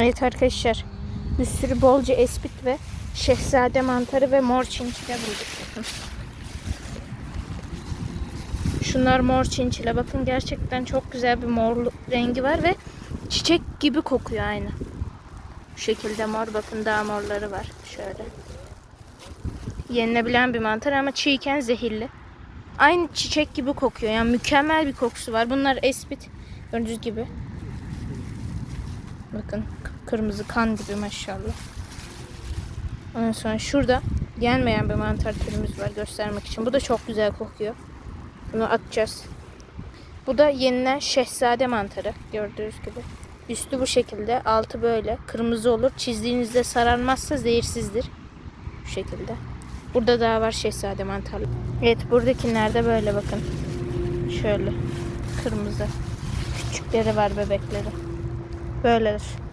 Evet arkadaşlar. Bir sürü bolca espit ve şehzade mantarı ve mor çinçile bulduk. Şunlar mor çinçile. Bakın gerçekten çok güzel bir mor rengi var ve çiçek gibi kokuyor aynı. Bu şekilde mor. Bakın daha morları var. Şöyle. Yenilebilen bir mantar ama çiğken zehirli. Aynı çiçek gibi kokuyor. Yani mükemmel bir kokusu var. Bunlar espit. Gördüğünüz gibi. Bakın kırmızı kan gibi maşallah. Ondan sonra şurada yenmeyen bir mantar türümüz var göstermek için. Bu da çok güzel kokuyor. Bunu atacağız. Bu da yenilen şehzade mantarı gördüğünüz gibi. Üstü bu şekilde, altı böyle. Kırmızı olur. Çizdiğinizde sararmazsa zehirsizdir. Bu şekilde. Burada daha var şehzade mantarlı. Evet buradakiler de böyle bakın. Şöyle. Kırmızı. Küçükleri var bebekleri. Böyledir.